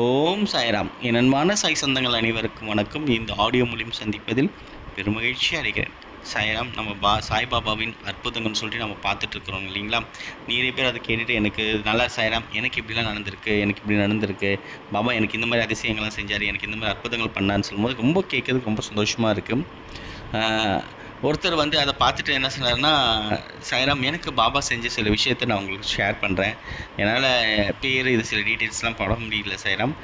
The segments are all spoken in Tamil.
ஓம் சாய்ராம். என் அன்பான சாய் சொந்தங்கள் அனைவருக்கும் வணக்கம். இந்த ஆடியோ மூலியம் சந்திப்பதில் பெருமகிழ்ச்சி அடைகிறேன். சாய்ராம் நம்ம பா சாய்பாபாவின் அற்புதங்கள்னு சொல்லிட்டு நம்ம பார்த்துட்டு இருக்கிறோம் இல்லைங்களா? நிறைய பேர் அதை கேட்டுட்டு எனக்கு நல்லா சாய்ராம் எனக்கு இப்படிலாம் நடந்திருக்கு எனக்கு இப்படி நடந்திருக்கு. பாபா எனக்கு இந்த மாதிரி அதிசயங்கள்லாம் செஞ்சார் எனக்கு இந்த மாதிரி அற்புதங்கள் பண்ணான்னு சொல்லும்போது ரொம்ப கேட்கறதுக்கு ரொம்ப சந்தோஷமாக இருக்குது ஒருத்தர் வந்து அதை பார்த்துட்டு என்ன சொன்னார்னா சாய்ராம் எனக்கு பாபா செஞ்ச சில விஷயத்தை நான் உங்களுக்கு ஷேர் பண்ணுறேன் என்னால் பேர் இது சில டீட்டெயில்ஸ்லாம் போட முடியல சாய்ராம்.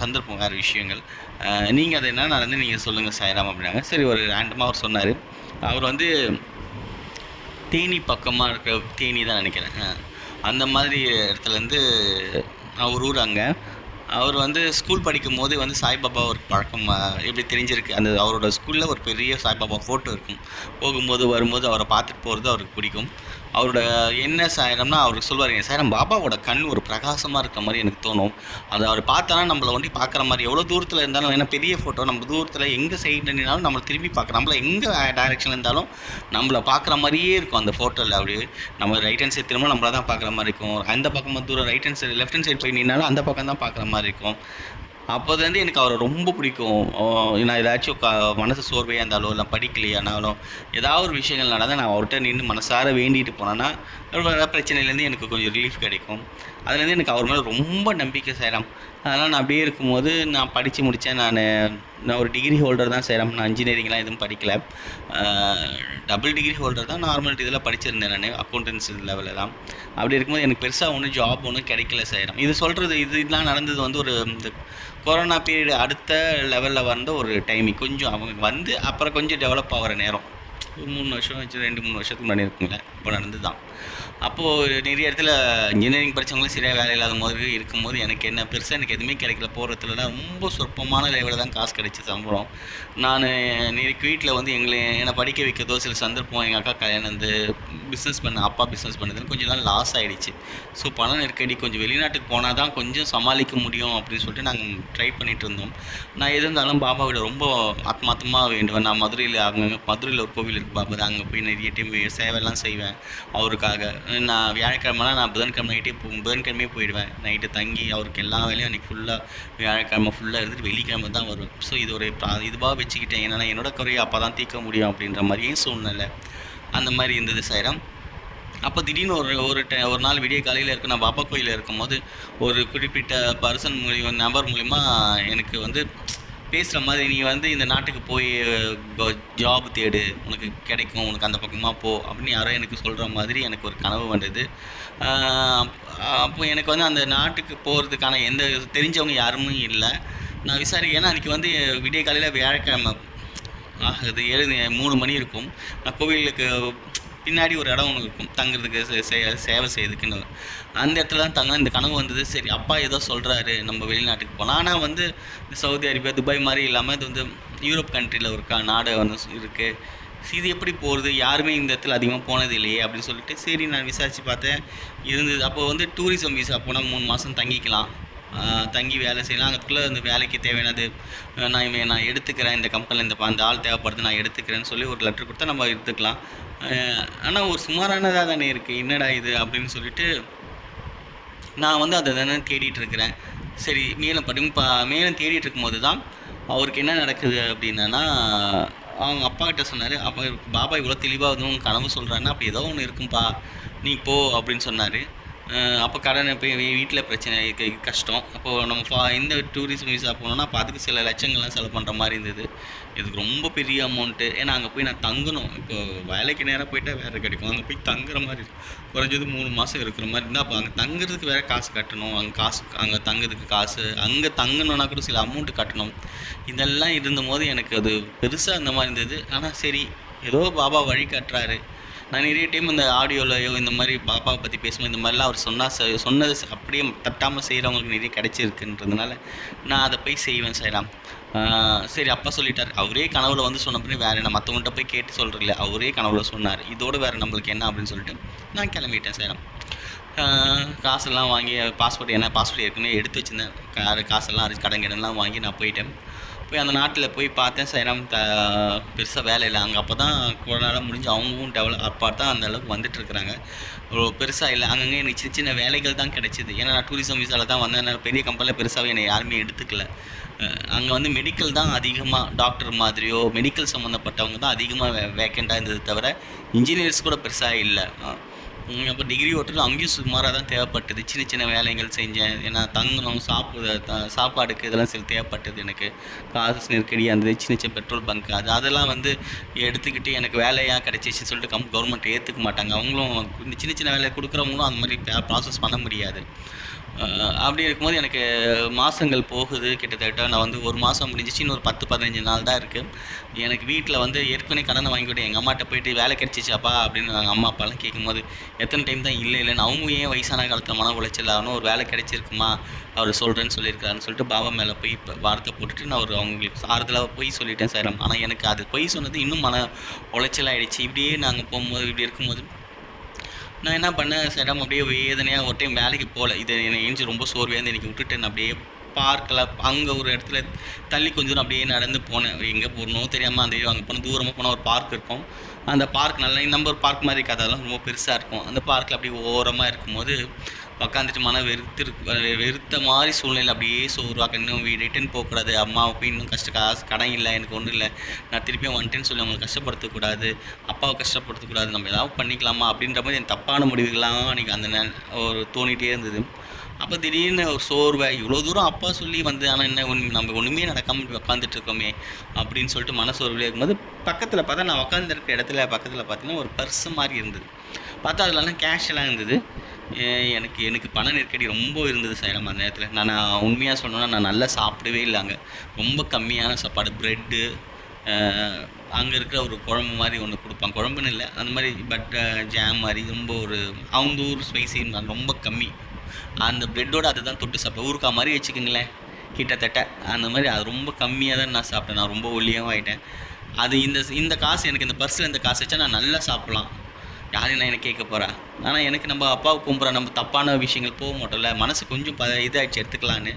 சந்தர்ப்பம் வேறு விஷயங்கள். நீங்கள் அதை என்ன நடந்து நீங்கள் சொல்லுங்கள் சாய்ராம் அப்படின்னாங்க. சரி ஒரு ரேண்டமாக அவர் சொன்னார். அவர் வந்து தேனி பக்கமாக இருக்க தேனி தான் நினைக்கிறேன். அந்த மாதிரி இடத்துலேருந்து அவர் ஊர் அங்கே. அவர் வந்து ஸ்கூல் படிக்கும் போது வந்து சாய்பாபா ஒரு பழக்கம் எப்படி தெரிஞ்சிருக்கு? அந்த அவரோட ஸ்கூலில் ஒரு பெரிய சாய்பாபா ஃபோட்டோ இருக்கும். போகும்போது வரும்போது அவரை பார்த்துட்டு போகிறது அவருக்கு பிடிக்கும். அவரோட என்ன சாயனம்னா அவருக்கு சொல்லுவார் சாயனம் பாபாவோட கண் ஒரு பிரகாசமாக இருக்கிற மாதிரி எனக்கு தோணும். அதை அவர் பார்த்தானா நம்மளை ஒண்டி பார்க்குற மாதிரி எவ்வளோ தூரத்தில் இருந்தாலும் ஏன்னா பெரிய ஃபோட்டோ நம்ம தூரத்தில் எங்கே சைடு நின்னாலும் நம்மளை திரும்பி பார்க்குற நம்மள எங்கே டைரெக்ஷனில் இருந்தாலும் நம்மளை பார்க்குற மாதிரியே இருக்கும் அந்த ஃபோட்டோவில் அப்படியே நம்ம ரைட் ஹேண்ட் சைடு திரும்ப நம்மள தான் பார்க்குற மாதிரி இருக்கும். அந்த பக்கம் தூரம் right hand side left hand side போய் நின்னாலும் அந்த பக்கம் தான் பார்க்குற மாதிரி இருக்கும். அப்போதுலேருந்து எனக்கு அவரை ரொம்ப பிடிக்கும். நான் ஏதாச்சும் க மனசு சோர்வையாக இருந்தாலும் இல்லை படிக்கலையானாலும் ஏதாவது ஒரு விஷயங்கள் நடந்தால் நான் அவர்கிட்ட நின்று மனசார வேண்டிட்டு போனேன்னா பிரச்சனையிலேருந்து எனக்கு கொஞ்சம் ரிலீஃப் கிடைக்கும். அதுலேருந்து எனக்கு அவர் மேலே ரொம்ப நம்பிக்கை செய்கிறேன் அதனால் நான் அப்படியே இருக்கும்போது நான் படித்து முடித்தேன் நான் நான் ஒரு டிகிரி ஹோல்டர் தான் செய்கிறேன் நான் இன்ஜினியரிங்லாம் எதுவும் படிக்கல. டபுள் டிகிரி ஹோல்டர் தான் நார்மல் இதில் படிச்சிருந்தேன் நான் அக்கௌண்டன்சி லெவலில் தான். அப்படி இருக்கும்போது எனக்கு பெருசாக ஒன்றும் ஜாப் ஒன்றும் கிடைக்கல செய்கிறேன் இது சொல்கிறது இது இதெல்லாம் நடந்தது வந்து ஒரு இந்த கொரோனா பீரியட் அடுத்த லெவலில் வந்த ஒரு டைமிங் கொஞ்சம் அவங்க வந்து அப்புறம் கொஞ்சம் டெவலப் ஆகிற நேரம். ஒரு மூணு வருஷம் வச்சு ரெண்டு மூணு வருஷத்துக்கு முன்னாடி இருக்குங்களேன் இப்போ நடந்து தான் அப்போது நிறைய இடத்துல இன்ஜினியரிங் படித்தவங்களும் சரியாக வேலை இல்லாத போது இருக்கும்போது எனக்கு என்ன பெருசாக எனக்கு எதுவுமே கிடைக்கல. போகிறதுலலாம் ரொம்ப சொற்பமான லெவலில் தான் காசு கிடைச்சி சம்பளம். நான் நேருக்கு வீட்டில் வந்து எங்களை என்னை படிக்க வைக்கிறதோ சில சந்தர்ப்பம் எங்கள் அக்கா கல்யாணம் வந்து பிஸ்னஸ் பண்ண அப்பா பிஸ்னஸ் பண்ணதுன்னு கொஞ்சம் நாள் லாஸ் ஆகிடுச்சு ஸோ பண நெருக்கடி கொஞ்சம் வெளிநாட்டுக்கு போனால் தான் கொஞ்சம் சமாளிக்க முடியும் அப்படின்னு சொல்லிட்டு நாங்கள் ட்ரை பண்ணிகிட்டு இருந்தோம். நான் எது இருந்தாலும் பாபாவிட ரொம்ப ஆத்மார்த்தமாக வேண்டுவேன். நான் மதுரையில் அங்கே மதுரையில் ஒரு கோவில் இருக்குது அங்கே போய் நிறைய டைம் சேவையெல்லாம் செய்வேன் அவருக்காக. நான் வியாழக்கிழமைனா நான் புதன்கிழமை நைட்டே போ புதன்கிழமையே போயிடுவேன். நைட்டு தங்கி அவருக்கு எல்லா வேலையும் அன்றைக்கி ஃபுல்லாக வியாழக்கிழமை ஃபுல்லாக இருந்துட்டு வெள்ளிக்கிழமை தான் வரும் ஸோ இது ஒரு இதுவாக வச்சுக்கிட்டேன். ஏன்னா என்னோட குறையை அப்போ தான் தீர்க்க முடியும் அப்படின்ற மாதிரியும் சூழ்நிலை. அந்த மாதிரி இருந்தது சைரம். அப்போ திடீர்னு ஒரு ஒரு டை ஒரு நாள் விடிய காலையில் இருக்க நான் பாப்பா கோயிலில் இருக்கும்போது ஒரு குறிப்பிட்ட பர்சன் மூலியம் நபர் மூலிமா எனக்கு வந்து பேசுகிற மாதிரி நீ வந்து இந்த நாட்டுக்கு போய் ஜாப் தேடு உனக்கு கிடைக்கும் உனக்கு அந்த பக்கமாக போ அப்படின்னு யாரோ எனக்கு சொல்கிற மாதிரி எனக்கு ஒரு கனவு வந்தது. அப்போ எனக்கு வந்து அந்த நாட்டுக்கு போகிறதுக்கான எந்த தெரிஞ்சவங்க யாருமே இல்லை. நான் விசாரிக்க ஏன்னா அன்றைக்கி வந்து விடிய காலையில் வியாழக்கிழமை ஆகுது ஏழு மூணு மணி இருக்கும். நான் கோவிலுக்கு பின்னாடி ஒரு இடம் ஒன்று இருக்கும். தங்குறதுக்கு சே- சே- சேவை செய்யறதுக்குன்னு அந்த இடத்துல தான் தங்க இந்த கனவு வந்தது. சரி அப்பா ஏதோ சொல்கிறாரு நம்ம வெளிநாட்டுக்கு போகலாம் ஆனால் வந்து இந்த சவுதி அரேபியா துபாய் மாதிரி இல்லாமல் இது வந்து யூரோப் கண்ட்ரியில் ஒரு நாடு வந்து இருக்குது இது எப்படி போகிறது யாருமே இந்த இடத்துல அதிகமாக போனது இல்லையே அப்படின்னு சொல்லிட்டு சரி நான் விசாரித்து பார்த்தேன். இருந்தது அப்போ வந்து டூரிசம் விசா போனால் மூணு மாதம் தங்கிக்கலாம். தங்கி வேலை செய்யலாம். அதுக்குள்ளே அந்த வேலைக்கு தேவையானது நான் இவன் நான் எடுத்துக்கிறேன். இந்த கம்பெனியில் இந்த அந்த ஆள் தேவைப்படுது நான் எடுத்துக்கிறேன்னு சொல்லி ஒரு லெட்ரு கொடுத்தா நம்ம எடுத்துக்கலாம். ஆனால் ஒரு சுமாரானதாக தானே இருக்குது என்னடா இது அப்படின்னு சொல்லிட்டு நான் வந்து அதை தானே தேடிட்டு இருக்கிறேன். சரி மேலும் படி பா மேலும் தேடிட்டு இருக்கும்போது தான் அவருக்கு என்ன நடக்குது அப்படின்னா அவங்க அப்பா கிட்ட சொன்னார் அப்பா பாபா இவ்வளோ தெளிவாக எதுவும் கனவு சொல்கிறான்னா அப்போ ஏதோ ஒன்று இருக்கும்பா. நீ போ அப்படின்னு சொன்னார். அப்போ கடன் போய் வீட்டில் பிரச்சனை இருக்கு, கஷ்டம். அப்போது நம்ம ஃபா இந்த டூரிஸ்ட் விசா போனோம்னா அப்போ அதுக்கு சில லட்சங்கள்லாம் செலவு பண்ணுற மாதிரி இருந்தது. இதுக்கு ரொம்ப பெரிய அமௌண்ட்டு ஏன்னா அங்கே போய் நான் தங்கணும். இப்போ வேலைக்கு நேராக போயிட்டால் வேறு கிடைக்கும். அங்கே போய் தங்குற மாதிரி குறைஞ்சது மூணு மாதம் இருக்கிற மாதிரி இருந்தால் அப்போ அங்கே தங்குறதுக்கு வேறு காசு கட்டணும். அங்கே காசு அங்கே தங்குறதுக்கு காசு. அங்கே தங்கணும்னா கூட சில அமௌண்ட்டு கட்டணும். இதெல்லாம் இருந்தபோது எனக்கு அது பெருசாக அந்த மாதிரி இருந்தது. ஆனால் சரி ஏதோ பாபா வழி காட்டுறாரு. நான் நிறைய டைம் இந்த ஆடியோலையோ இந்த மாதிரி பாப்பாவை பற்றி பேசும்போது இந்த மாதிரிலாம் அவர் சொன்னால் சொன்னது அப்படியே தட்டாமல் செய்கிறவங்களுக்கு நிறைய கிடைச்சிருக்குன்றதுனால நான் அதை போய் செய்வேன் செய்யலாம் சரி அப்பா சொல்லிட்டார். அவரே கனவுல வந்து சொன்ன பிறகு வேறு என்ன மற்றவங்கள்ட்ட போய் கேட்டு சொல்கிறதில்ல அவரே கனவுல சொன்னார். இதோடு வேறு நம்மளுக்கு என்ன அப்படின்னு சொல்லிட்டு நான் கிளம்பிட்டேன் சேலம் காசெல்லாம் வாங்கி பாஸ்போர்ட் என்ன பாஸ்போர்ட் ஏற்கனவே எடுத்து வச்சுருந்தேன். காசெல்லாம் கடன் கடன்லாம் வாங்கி நான் போயிட்டேன். போய் அந்த நாட்டில் போய் பார்த்தேன். சைராம் த பெருசாக வேலை இல்லை. அங்கே அப்போ தான் கொரோனாலாம் முடிஞ்சு அவங்களும் டெவலப் அப்போ தான் அந்த அளவுக்கு வந்துட்டு பெருசாக இல்லை. அங்கங்கே எனக்கு சின்ன சின்ன வேலைகள் தான் கிடைச்சிது. ஏன்னா நான் டூரிசம் விசாவில் தான் வந்தேன் பெரிய கம்பெனியில் பெருசாகவே என்னை யாருமே எடுத்துக்கல. அங்கே வந்து மெடிக்கல் தான் அதிகமாக டாக்டர் மாதிரியோ மெடிக்கல் சம்மந்தப்பட்டவங்க தான் அதிகமாக வே வேக்கண்ட்டாக இருந்தது தவிர இன்ஜினியர்ஸ் கூட பெருசாக இல்லை. அப்போ டிகிரி ஓட்டுறது அங்கேயும் சுமாராக தான் தேவைப்பட்டது. சின்ன சின்ன வேலைகள் செஞ்சேன். ஏன்னா தங்கணும் சாப்பிடு த சாப்பாடுக்கு இதெல்லாம் சில தேவைப்பட்டது எனக்கு. காசு நெருக்கடி அந்த சின்ன சின்ன பெட்ரோல் பங்க் அது அதெல்லாம் வந்து எடுத்துக்கிட்டு எனக்கு வேலையாக கிடைச்சிச்சு சொல்லிட்டு கம் கவர்மெண்ட் ஏற்றுக்க மாட்டாங்க. அவங்களும் இந்த சின்ன சின்ன வேலையை கொடுக்குறவங்களும் அந்த மாதிரி ப்ராசஸ் பண்ண முடியாது. அப்படி இருக்கும்போது எனக்கு மாதங்கள் போகுது. கிட்டத்தட்ட நான் வந்து ஒரு மாதம் முடிஞ்சிச்சு. ஒரு பத்து பதினஞ்சு நாள் தான் இருக்குது எனக்கு வீட்டில் வந்து ஏற்கனவே கடனை வாங்கிக்கிட்டு எங்கள் அம்மாட்ட போயிட்டு வேலை கிடச்சிச்சாப்பா அப்படின்னு நாங்கள் அம்மா அப்பாலாம் கேட்கும்போது எத்தனை டைம் தான் இல்லை இல்லைன்னு அவங்க ஏன் வயசான காலத்தில் மன உளைச்சல் ஆகணும் ஒரு வேலை கிடச்சிருக்குமா? அவர் சொல்கிறேன்னு சொல்லியிருக்காருன்னு சொல்லிட்டு பாபா மேலே போய் இப்போ வார்த்தை போட்டுட்டு நான் ஒரு அவங்களுக்கு ஆறுதலாக போய் சொல்லிட்டேன் சார். ஆனால் எனக்கு அது பொய் சொன்னது இன்னும் மன உளைச்சல் ஆயிடுச்சு. இப்படியே நாங்கள் போகும்போது இப்படி இருக்கும்போது நான் என்ன பண்ணேன் சடம் அப்படியே வேதனையாக ஒரு டைம் வேலைக்கு போகல இது என்னை ஏஞ்சி ரொம்ப சோர்வையாக இருந்து இன்றைக்கி விட்டுட்டு நான் அப்படியே பார்க்கில். அங்கே ஒரு இடத்துல தள்ளி கொஞ்சம் அப்படியே நடந்து போனேன். எங்கே போகணும் தெரியாமல் அந்த அங்கே போனால் தூரமாக போனால் ஒரு பார்க் இருக்கும். அந்த பார்க் நல்லா நம்ம ஒரு பார்க் மாதிரி இருக்காது. அதெல்லாம் ரொம்ப பெருசாக இருக்கும். அந்த பார்க்கில் அப்படியே ஓரமாக இருக்கும்போது உக்காந்துட்டு மன வெறுத்து வெறுத்த மாதிரி சூழ்நிலை அப்படியே சோர்வாக்க இன்னும் ரிட்டன் போகக்கூடாது. அம்மாவுக்கு இன்னும் கஷ்ட காசு கடன் இல்லை எனக்கு ஒன்றும் இல்லை. நான் திருப்பியும் வந்துட்டேன்னு சொல்லி அவங்களை கஷ்டப்படுத்தக்கூடாது. அப்பாவை கஷ்டப்படுத்தக்கூடாது. நம்ம ஏதாவது பண்ணிக்கலாமா அப்படின்ற மாதிரி என் தப்பான முடிவுகள்லாம் எனக்கு அந்த ஒரு தோணிகிட்டே இருந்தது. அப்போ திடீர்னு ஒரு சோர்வை இவ்வளோ தூரம் அப்பா சொல்லி வந்து ஆனால் என்ன ஒன்று நம்ம ஒன்றுமே நடக்காமல் உட்காந்துட்டு இருக்கோமே அப்படின்னு சொல்லிட்டு மனசோர்வில் இருக்கும்போது பக்கத்தில் பார்த்தா நான் உட்காந்துருக்க இடத்துல பக்கத்தில் பார்த்தீங்கன்னா ஒரு பர்ஸ் மாதிரி இருந்தது. பார்த்தா அதுலலாம் கேஷ் எல்லாம் இருந்தது. எனக்கு எனக்கு பண நெருக்கடி ரொம்ப இருந்தது சேலம் அந்த நேரத்தில். நான் உண்மையாக சொன்னேன்னா நான் நல்லா சாப்பிடவே இல்லை அங்கே. ரொம்ப கம்மியான சாப்பாடு ப்ரெட்டு அங்கே இருக்கிற ஒரு குழம்பு மாதிரி ஒன்று கொடுப்பாங்க. குழம்புன்னு இல்லை அந்த மாதிரி பட் ஜாம் மாதிரி ரொம்ப ஒரு அவங்க ஊர் ஸ்பைசி ரொம்ப கம்மி. அந்த ப்ரெட்டோடு அதை தான் தொட்டு சாப்பிட்டேன் ஊருக்கா மாதிரி வச்சுக்கோங்களேன் கிட்டத்தட்ட. அந்த மாதிரி அது ரொம்ப கம்மியாக தான் நான் சாப்பிட்டேன். நான் ரொம்ப ஒல்லியாகவும் ஆகிட்டேன் அது இந்த இந்த காசு எனக்கு இந்த பர்ஸில் இந்த காசு வச்சா நான் நல்லா சாப்பிட்லாம். யாரும் நான் எனக்கு கேட்க போகிறா ஆனால் எனக்கு நம்ம அப்பாவை கும்புறோம். நம்ம தப்பான விஷயங்கள் போக மாட்டோம்ல. மனசு கொஞ்சம் ப இதாகிடுச்சு எடுத்துக்கலான்னு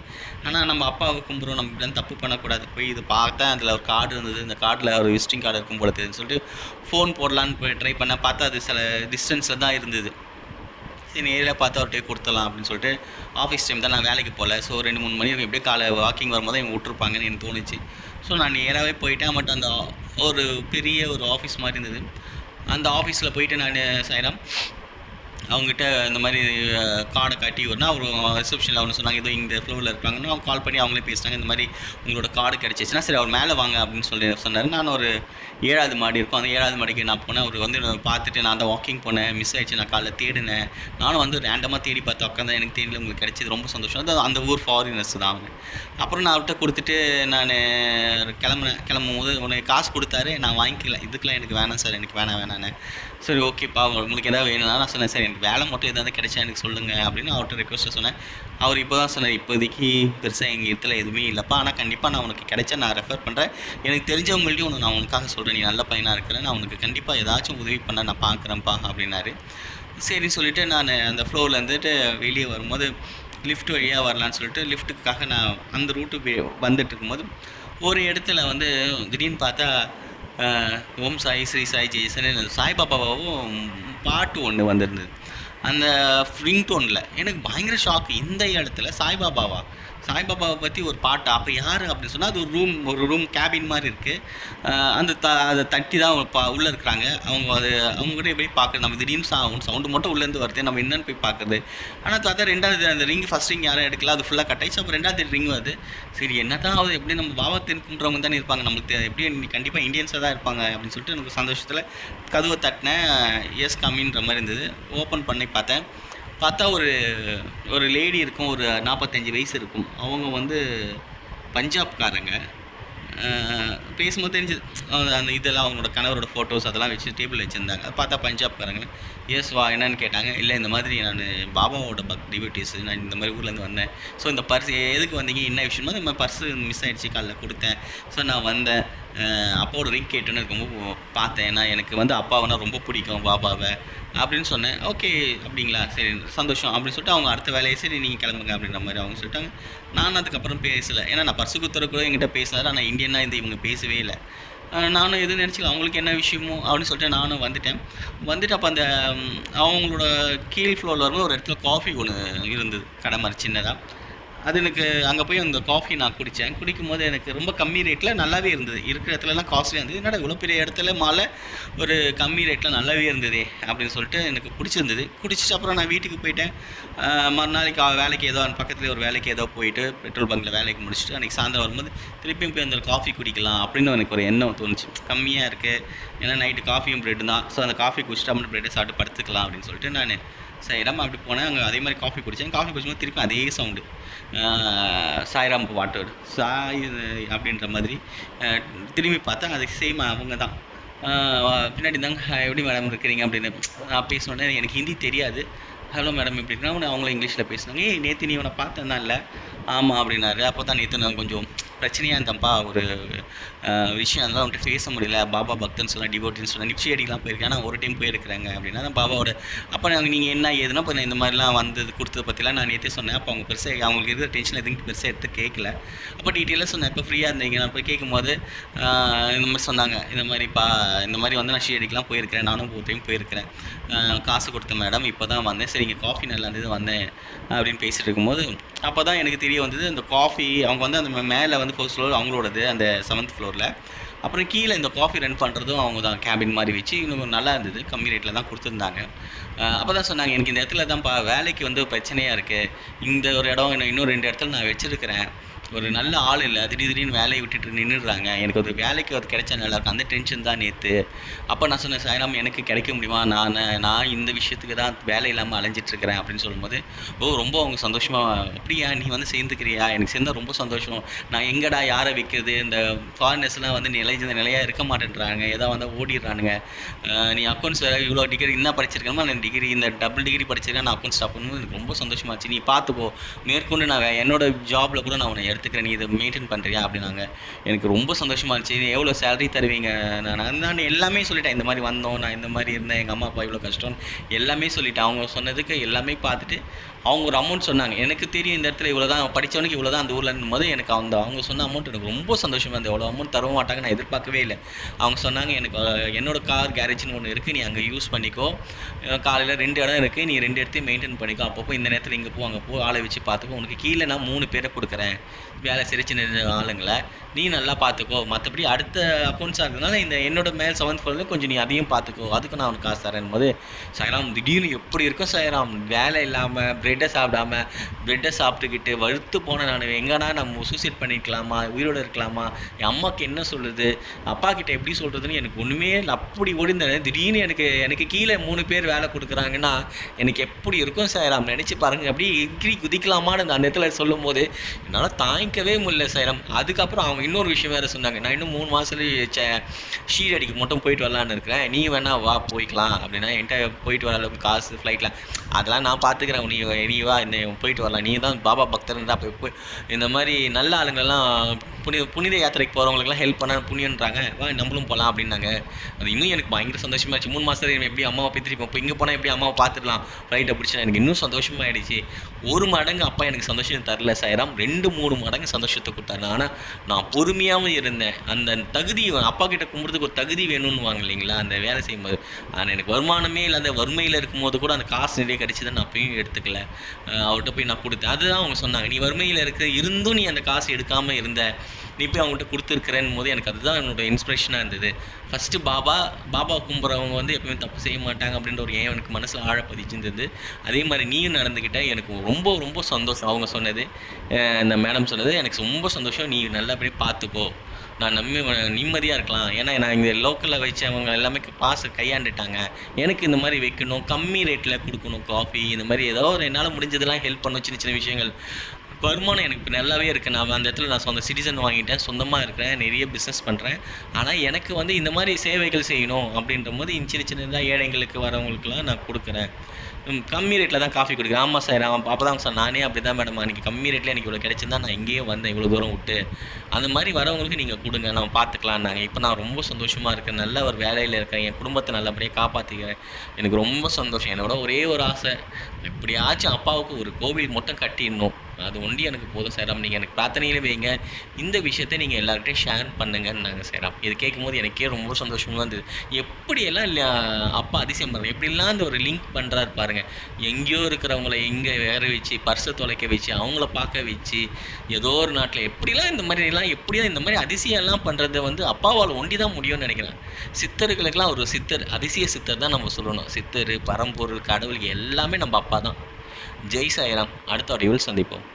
ஆனால் நம்ம அப்பாவை கும்புறோம். நம்ம இப்படிலாம் தப்பு பண்ணக்கூடாது. போய் இது பார்த்தேன் அதில் ஒரு கார்டு இருந்தது. இந்த கார்டில் ஒரு விசிட்டிங் கார்டு இருக்கும் போல தெரியுதுன்னு சொல்லிட்டு ஃபோன் போடலான்னு போய் ட்ரை பண்ணேன் பார்த்தா அது சில டிஸ்டன்ஸில் தான் இருந்தது. சரி நேரில் பார்த்து அவர்கிட்ட கொடுத்துடலாம் அப்படின்னு சொல்லிட்டு ஆஃபீஸ் டைம் தான் நான் வேலைக்கு போகல ஸோ ரெண்டு மூணு மணி எப்படியே காலை வாக்கிங் வரும்போது இவங்க விட்ருப்பாங்கன்னு எனக்கு தோணுச்சு. ஸோ நான் நேராகவே போயிட்டேன். மட்டும் அந்த ஒரு பெரிய ஒரு ஆஃபீஸ் மாதிரி இருந்தது. அந்த ஆஃபீஸில் போயிட்டு நான் சாயராம். அவங்ககிட்ட இந்த மாதிரி கார்டை காட்டி வரணும் அவர் ரிசப்ஷனில் ஒன்று சொன்னாங்க ஏதோ இந்த ஃப்ளோரில் இருப்பாங்கன்னு. அவங்க கால் பண்ணி அவங்களே பேசினாங்க இந்த மாதிரி உங்களோட கார்டு கிடச்சிச்சுன்னா சரி அவர் மேலே வாங்க அப்படின்னு சொல்லி சொன்னார். நான் ஒரு ஏழாவது மாடி இருக்கும். அந்த ஏழாவது மாடிக்கு நான் போனேன். அவர் வந்து பார்த்துட்டு நான் தான் வாக்கிங் போனேன். மிஸ் ஆயிடுச்சு. நான் காலைல தேடினேன். நானும் வந்து ரேண்டமாக தேடி பார்த்து உட்காந்து எனக்கு தெரியல உங்களுக்கு கிடைச்சது. ரொம்ப சந்தோஷம். அது அந்த ஊர் ஃபாரினர்ஸ் தான் அவங்க. அப்புறம் நான் அவர்கிட்ட கொடுத்துட்டு நான் கிளம்புனேன். கிளம்பும் போது உனக்கு காசு கொடுத்தாரு. நான் வாங்கிக்கல. இதுக்கெலாம் எனக்கு வேணாம் சார். எனக்கு வேணாம் வேணான்னு சரி ஓகேப்பா. உங்களுக்கு எதாவது வேணும்னா நான் சொன்னேன். சரி எனக்கு வேலை மட்டும் எதாவது கிடைச்சா எனக்கு சொல்லுங்கள் அப்படின்னு அவர்கிட்ட ரெக்வஸ்ட்டை சொன்னேன். அவர் இப்போ தான் சொன்னார் இப்போதைக்கு பெருசாக எங்கள் இடத்துல எதுவுமே இல்லைப்பா. ஆனால் கண்டிப்பாக நான் உனக்கு கிடைச்சா நான் ரெஃபர் பண்ணுறேன் எனக்கு தெரிஞ்சவங்கள்ட்டையும் ஒன்று நான் உனக்காக சொல்கிறேன் நீ நல்ல பையனாக இருக்கிறேன் நான் உனக்கு கண்டிப்பாக ஏதாச்சும் உதவி பண்ண நான் பார்க்குறேன்ப்பா அப்படின்னாரு. சரின்னு சொல்லிட்டு நான் அந்த ஃப்ளோரில் இருந்துட்டு வெளியே வரும்போது லிஃப்ட் வழியாக வரலான்னு சொல்லிட்டு லிஃப்ட்டுக்காக நான் அந்த ரூட்டு வந்துட்டு இருக்கும்போது ஒரு இடத்துல வந்து திடீர்னு பார்த்தா ஓம் சாய் ஸ்ரீ சாய் ஜெயசன் சாய்பாபாவும் பாட்டு ஒன்று வந்திருந்தது. அந்த ரிங்டோனில் எனக்கு பயங்கர ஷாக் இந்த இடத்துல சாய்பாபாவா? சாய்பாபாவை பற்றி ஒரு பாட்டு அப்போ யார் அப்படின்னு சொன்னால் அது ஒரு ரூம் ஒரு ரூம் கேபின் மாதிரி இருக்குது அந்த த அதை தட்டி தான் பா உள்ளே இருக்கிறாங்க. அவங்க அது அவங்க கூட போய் பார்க்குறது நம்ம திடீர்னு சவுண்ட் சவுண்டு மட்டும் உள்ளேருந்து வருது. நம்ம என்னன்னு போய் பார்க்குறது ஆனால் பார்த்தா ரெண்டாவது அந்த ரிங் ஃபஸ்ட் ரிங் யாரும் எடுக்கல. அது ஃபுல்லாக கட் ஆயிடுச்சு. அப்போ ரெண்டாவது ரிங் வருது சரி என்ன தான் ஆகுது? எப்படி நம்ம பாபா திருக்குன்றவங்க தானே இருப்பாங்க. நம்மளுக்கு எப்படி கண்டிப்பாக இந்தியன்ஸாக தான் இருப்பாங்க அப்படின்னு சொல்லிட்டு எனக்கு சந்தோஷத்தில் கதவை தட்டினேன். எஸ் கம்மின்ற மாதிரி இருந்தது. ஓப்பன் பண்ணி பார்த்தேன். பார்த்தா ஒரு ஒரு லேடி இருக்கும் ஒரு நாற்பத்தஞ்சு வயசு இருக்கும். அவங்க வந்து பஞ்சாப்காரங்க. பேசும்போது தெரிஞ்சது. அந்த இதெல்லாம் அவங்களோட கணவரோட ஃபோட்டோஸ் அதெல்லாம் வச்சு டேபிள் வச்சுருந்தாங்க. அது பார்த்தா பஞ்சாப்காரங்க. எஸ் வா என்னன்னு கேட்டாங்க. இல்லை இந்த மாதிரி நான் பாபாவோட பக் டிபியூட்டிஸ் நான் இந்த மாதிரி ஊர்லேருந்து வந்தேன். ஸோ இந்த பர்ஸ் எதுக்கு வந்தீங்க? என்ன விஷயமோ இந்த மாதிரி பர்ஸு மிஸ் ஆகிடுச்சு காலைல கொடுத்தேன். ஸோ நான் வந்தேன். அப்பாவோட ரிங் கேட்டோன்னு ரொம்ப பார்த்தேன் ஏன்னா எனக்கு வந்து அப்பாவைனா ரொம்ப பிடிக்கும் பாபாவை. அப்படின்னு சொன்னேன் ஓகே அப்படிங்களா? சரி சந்தோஷம் அப்படின்னு சொல்லிட்டு அவங்க அடுத்த வேலையை சரி நீங்கள் கிளம்புங்க அப்படின்ற மாதிரி அவங்க சொல்லிட்டாங்க. நான் அதுக்கப்புறம் பேசலை. ஏன்னா நான் பர்சு குத்துற கூட என்கிட்ட பேசினாரு ஆனால் இந்தியனாக இந்த இவங்க பேசவே இல்லை. நானும் எதுவும் நினச்சிக்கல அவங்களுக்கு என்ன விஷயமோ அப்படின்னு சொல்லிட்டு நானும் வந்துட்டேன். வந்துட்டு அப்போ அந்த அவங்களோட கீழ் ஃப்ளோரில் வரும்போது ஒரு இடத்துல காஃபி ஒன்று இருந்தது கடை மாதிரி சின்னதாக அது எனக்கு அங்கே போய் அந்த காஃபி நான் குடித்தேன் குடிக்கும் போது எனக்கு ரொம்ப கம்மி ரேட்டில் நல்லாவே இருந்தது. இருக்கிற இடத்துலலாம் காஸ்ட்லியாக இருந்தது. என்னடா இவ்வளோ பெரிய இடத்துல மாலை ஒரு கம்மி ரேட்டில் நல்லாவே இருந்ததே அப்படின்னு சொல்லிட்டு எனக்கு பிடிச்சிருந்தது குடிச்சிட்டு அப்புறம் நான் வீட்டுக்கு போயிட்டேன். மறுநாளைக்கு வேலைக்கு ஏதோ பக்கத்தில் ஒரு வேலைக்கு ஏதோ போயிட்டு பெட்ரோல் பங்கில் வேலைக்கு முடிச்சுட்டு அன்றைக்கி சாயந்தரம் வரும்போது திருப்பியும் போய் அந்த காஃபி குடிக்கலாம் அப்படின்னு எனக்கு ஒரு எண்ணம் தோணுச்சு. கம்மியாக இருக்குது ஏன்னா நைட்டு காஃபியும் ப்ரெட்டு தான். ஸோ அந்த காஃபி குடிச்சிட்டு அப்புறம் ப்ரெட்டை சாப்பிட்டு படுத்துக்கலாம் அப்படின்னு சொல்லிட்டு நான் சாய்ராம் அப்படி போனேன். அங்கே அதே மாதிரி காஃபி குடித்தேன் காஃபி குடிக்கும்போது திருப்பி அதே சவுண்டு சாய்ராம் வாட்டர் சாய் அப்படின்ற மாதிரி. திரும்பி பார்த்தா அது சேம் அவங்க தான். பின்னாடி தாங்க எப்படி மேடம் இருக்கிறீங்க? அப்படின்னு நான் பேசினோடனே எனக்கு ஹிந்தி தெரியாது. ஹலோ மேடம் எப்படி இருக்கா அவங்களும் இங்கிலீஷில் பேசினாங்க. ஏ நேற்று நீ உன்னை பார்த்தேன் தான் இல்லை? ஆமாம் அப்படின்னாரு. அப்போ தான் நேற்று கொஞ்சம் பிரச்சனையாக இருந்தப்பா ஒரு விஷயம் அதெல்லாம் அவன்கிட்ட பேச முடியல. பாபா பக்தன் சொன்ன டிவோட்டின்னு சொன்ன நிப்சி அடிக்கலாம் போயிருக்கேன். ஆனால் ஒரு டைம் போயிருக்கிறாங்க அப்படின்னா தான் பாபாவோட அப்போ நாங்கள் நீங்கள் என்ன ஏதுன்னா இப்போ இந்த மாதிரிலாம் வந்தது கொடுத்தது பற்றிலாம் நான் நேற்றே சொன்னேன். அப்போ அவங்க பெருசாக அவங்களுக்கு இருக்கிற டென்ஷன் எதுவும் பெருசாக எடுத்து கேட்கல அப்போ டீட்டெயிலாக சொன்னேன். இப்போ ஃப்ரீயாக இருந்தீங்க. நான் போய் கேட்கும்போது இந்த மாதிரி சொன்னாங்க. இந்த மாதிரிப்பா இந்த மாதிரி வந்து நான் ஷீ அடிக்கலாம் போயிருக்கிறேன். நானும் ஒரு டைம் போயிருக்கிறேன். காசு கொடுத்தேன் மேடம் இப்போ தான் வந்தேன். சரி இங்கே காஃபி நல்லா இருந்தது வந்தேன் அப்படின்னு பேசிகிட்டு இருக்கும்போது அப்போ தான் எனக்கு தெரிய வந்தது அந்த காஃபி அவங்க வந்து அந்த மேலே வந்து ஃபர்ஸ்ட் ஃப்ளோர் அவங்களோடது அந்த செவன்த் ஃப்ளோரில் அப்புறம் கீழே இந்த காஃபி ரன் பண்ணுறதும் அவங்க தான் கேபின் மாதிரி வச்சு இன்னும் நல்லா இருந்தது. கம்மி ரேட்டில் தான் கொடுத்துருந்தாங்க. அப்போ தான் சொன்னாங்க எனக்கு இந்த இடத்துல தான்ப்பா வேலைக்கு வந்து பிரச்சனையாக இருக்குது இந்த ஒரு இடம் இன்னும் இன்னும் ரெண்டு இடத்துல நான் வச்சுருக்கிறேன். ஒரு நல்ல ஆள் இல்லை திடீர் திடீர்னு வேலையை விட்டுட்டு நின்றுடுறாங்க எனக்கு ஒரு வேலைக்கு அது கிடைச்சா நல்லாயிருக்கும் அந்த டென்ஷன் தான் நேற்று அப்போ நான் சொன்னேன் சாயராம் எனக்கு கிடைக்க முடியுமா? நான் நான் இந்த விஷயத்துக்கு தான் வேலை இல்லாமல் அலைஞ்சிட்ருக்கிறேன் அப்படின்னு சொல்லும்போது ஓ ரொம்ப அவங்க சந்தோஷமாக அப்படியா நீ வந்து சேர்ந்துக்கிறியா? எனக்கு சேர்ந்தால் ரொம்ப சந்தோஷம். நான் எங்கடா யாரை விற்கிறது? இந்த ஃபாரினர்ஸ்லாம் வந்து நிலைஞ்ச நிலையாக இருக்க மாட்டேன்றாங்க. ஏதோ வந்து ஓடிடுறானுங்க. நீ அக்கௌண்ட்ஸ் வேறு இவ்வளோ டிகிரி என்ன படிச்சிருக்கணுமோ நான் டிகிரி இந்த டபுள் டிகிரி படிச்சிருக்கேன் நான் அக்கௌண்ட் ஸ்டாப் பண்ணும்போது எனக்கு ரொம்ப சந்தோஷமாச்சு நீ பார்த்துக்கோ மேற்கொண்டு நான் என்னோட ஜாபில் கூட நான் உன்னை எடுத்துக்கிறேன். நீ இதை மெயின்டைன் பண்ணுறியா அப்படின்னாங்க. எனக்கு ரொம்ப சந்தோஷமாக இருந்துச்சு. எவ்வளோ சேலரி தருவீங்க? நான் நான் தான் எல்லாமே சொல்லிட்டேன். இந்த மாதிரி வந்தோம் நான் இந்த மாதிரி இருந்தேன் எங்கள் அம்மா அப்பா இவ்வளோ கஷ்டம் எல்லாமே சொல்லிட்டேன். அவங்க சொன்னதுக்கு எல்லாமே பார்த்துட்டு அவங்க ஒரு அமௌண்ட் சொன்னாங்க. எனக்கு தெரியும் இந்த இடத்துல இவ்வளோ தான் படித்தவனுக்கு இவ்வளோ தான் அந்த ஊரில் போது எனக்கு அந்த அவங்க சொன்ன அமௌண்ட் எனக்கு ரொம்ப சந்தோஷமாக இருந்தது. எவ்வளோ அமௌண்ட் தரவும் மாட்டாங்க நான் எதிர்பார்க்கவே இல்லை. அவங்க சொன்னாங்க எனக்கு என்னோடய கார் கேரேஜ்னு ஒன்று இருக்குது நீ அங்கே யூஸ் பண்ணிக்கோ. காலையில் ரெண்டு இடம் இருக்குது நீ ரெண்டு இடத்தையும் மெயின்டைன் பண்ணிக்கோ. அப்பப்போ இந்த நேரத்தில் இங்கே போ அங்கே போ ஆளை வச்சு பார்த்துக்கோ. உனக்கு கீழே நான் மூணு பேரை கொடுக்குறேன். வேலை சிரிச்சு சின்ன ஆளுங்களை. நீ நல்லா பார்த்துக்கோ. மற்றபடி அடுத்த அக்கௌண்ட்ஸாக இருக்கிறதுனால இந்த என்னோட மேல் செவன்த் ஃப்ளோரில் கொஞ்சம் நீ அதையும் பார்த்துக்கோ. அதுக்கு நான் உனக்கு காசு தரேன் போது சாயராம் திடீர்னு எப்படி இருக்கும் சாயராம் வேலை இல்லாமல் ப்ரெட்டை சாப்பிடாம ப்ரெட்டை சாப்பிட்டுக்கிட்டு வறுத்து போன நான் எங்கன்னா நம்ம சூசைட் பண்ணிக்கலாமா? உயிரோடு இருக்கலாமா? என் அம்மாவுக்கு என்ன சொல்லுது அப்பா கிட்ட எப்படி சொல்கிறதுன்னு எனக்கு ஒன்றுமே இல்லை. அப்படி ஓடிந்தேன் திடீர்னு எனக்கு எனக்கு கீழே மூணு பேர் வேலை கொடுக்குறாங்கன்னா எனக்கு எப்படி இருக்கும் சாயராம் நினச்சி பாருங்கள் அப்படியே இக்கிரி குதிக்கலாமான்னு அந்த இடத்துல சொல்லும் போது என்னால் தாங்கிக்கவே முடியல சாயராம் அதுக்கப்புறம் அவங்க இன்னொரு விஷயம் வேறு சொன்னாங்க. நான் இன்னும் மூணு மாதத்துல அடிக்க மட்டும் போயிட்டு வரலான்னு இருக்கிறேன். நீ வேணா வா போய்க்கலாம். அப்படின்னா என்கிட்ட போயிட்டு வர அளவுக்கு காசு ஃப்ளைட்டில் அதெல்லாம் நான் பார்த்துக்கிறேன் நீ நீ வா இந்த போயிட்டு வரலாம். நீ தான் பாபா பக்தர்ன்றா போய் போய் இந்த மாதிரி நல்ல ஆளுங்களெல்லாம் புனித புனித யாத்திரைக்கு போகிறவங்களுக்குலாம் ஹெல்ப் பண்ண புண்ணியன்றாங்க. வா நம்மளும் போகலாம் அப்படின்னாங்க. அது இன்னும் எனக்கு பயங்கர சந்தோஷமாகிடுச்சு மூணு மாதத்துல எப்படி அம்மாவை போய் திருப்பி இப்போ இங்கே போனால் எப்படி அம்மாவை பார்த்துடலாம்? ஃப்ளைட்டை பிடிச்சா எனக்கு இன்னும் சந்தோஷமாயிடுச்சு ஒரு மடங்கு அப்பா எனக்கு சந்தோஷம் தரல சாயிராம். ரெண்டு மூணு மடங்கு சந்தோஷத்தை கொடுத்தாரு. ஆனால் நான் பொறுமையாகவும் இருந்தேன். அந்த தகுதி அப்பா கிட்ட கும்பிட்றதுக்கு ஒரு தகுதி வேணும்னு வாங்க இல்லைங்களா? அந்த வேலை செய்யும்போது. ஆனால் எனக்கு வருமானமே இல்லை அந்த வறுமையில் இருக்கும்போது கூட அந்த காசு நிறைய கிடைச்சதை நான் அப்பயும் எடுத்துக்கல. அவர்கிட்ட போய் நான் கொடுத்தேன். அதுதான் அவங்க சொன்னாங்க. நீ வறுமையில் இருக்க இருந்தும் நீ அந்த காசு எடுக்காமல் இருந்த. நீ போய் அவங்கள்ட்ட கொடுத்துருக்குறேன்னு போது எனக்கு அதுதான் என்னோட இன்ஸ்பிரேஷனாக இருந்தது. ஃபஸ்ட்டு பாபா பாபா கும்புறவங்க வந்து எப்பவுமே தப்பு செய்ய மாட்டாங்க அப்படின்ற ஒரு ஏன் எனக்கு மனசில் ஆழ பதிச்சிருந்தது அதே மாதிரி நீயும் நடந்துக்கிட்ட எனக்கு ரொம்ப ரொம்ப சந்தோஷம். அவங்க சொன்னது இந்த மேடம் சொன்னது எனக்கு ரொம்ப சந்தோஷம். நீ நல்லபடியாக பார்த்துக்கோ. நான் நம்பி நிம்மதியாக இருக்கலாம். ஏன்னா நான் இங்கே லோக்கலில் வச்சவங்க எல்லாமே பாச கையாண்டுட்டாங்க. எனக்கு இந்த மாதிரி வைக்கணும். கம்மி ரேட்டில் கொடுக்கணும் காஃபி இந்த மாதிரி ஏதோ ஒரு என்னால் முடிஞ்சதெல்லாம் ஹெல்ப் பண்ணணும் சின்ன சின்ன விஷயங்கள். வருமானம் எனக்கு இப்போ நல்லாவே இருக்குது நான் அந்த இடத்துல நான் சொந்த சிட்டிசன் வாங்கிட்டேன். சொந்தமாக இருக்கிறேன். நிறைய பிஸ்னஸ் பண்ணுறேன் ஆனால் எனக்கு வந்து இந்த மாதிரி சேவைகள் செய்யணும் அப்படின்ற போது இந்த சின்ன சின்னதாக ஏழைங்களுக்கு வரவங்களுக்குலாம் நான் கொடுக்குறேன். கம்மி ரேட்டில் தான் காஃபி குடிக்கிறேன். ஆமாம் சார். அப்போ தான் சார் நானே அப்படி தான் மேடம் அன்றைக்கி கம்மி ரேட்டில் எனக்கு இவ்வளோ கிடச்சிருந்தா நான் இங்கேயே வந்தேன். இவ்வளோ தூரம் விட்டு. அந்த மாதிரி வரவங்களுக்கு நீங்கள் கொடுங்க. நம்ம பார்த்துக்கலான்னாங்க இப்போ நான் ரொம்ப சந்தோஷமாக இருக்கேன். நல்ல ஒரு வேலையில் இருக்கேன் என் குடும்பத்தை நல்லபடியாக காப்பாற்றிக்கிறேன் எனக்கு ரொம்ப சந்தோஷம். என்னோட ஒரே ஒரு ஆசை. எப்படியாச்சும் அப்பாவுக்கு ஒரு கோவில் மட்டும் கட்டிடணும். அது ஒண்டி எனக்கு போதும் சேராம் நீங்கள் எனக்கு பிரார்த்தனையிலே வைங்க. இந்த விஷயத்தை நீங்கள் எல்லார்கிட்டையும் ஷேர் பண்ணுங்கன்னாங்க சேராம் இது கேட்கும்போது எனக்கே ரொம்ப சந்தோஷமாக இருந்தது. எப்படியெல்லாம் இல்லையா அப்பா அதிசயம் பண்ணுறாங்க எப்படிலாம் அந்த ஒரு லிங்க் பண்ணுறாரு பாருங்கள் எங்கேயோ இருக்கிறவங்கள எங்கே வேற வச்சு பர்ஸை தொலைக்க வச்சு அவங்கள பார்க்க வச்சு ஏதோ ஒரு நாட்டில் எப்படிலாம் இந்த மாதிரிலாம் எப்படியா இந்த மாதிரி அதிசயம்லாம் பண்ணுறது வந்து அப்பாவால் ஒண்டி தான் முடியும்னு நினைக்கிறேன். சித்தர்களுக்கெல்லாம் ஒரு சித்தர் அதிசய சித்தர் தான் நம்ம சொல்லணும். சித்தர் பரம்பொருள் கடவுள் எல்லாமே நம்ம அப்பா தான். ஜெய் சாய்ராம். அடுத்த அறிவில் சந்திப்போம்.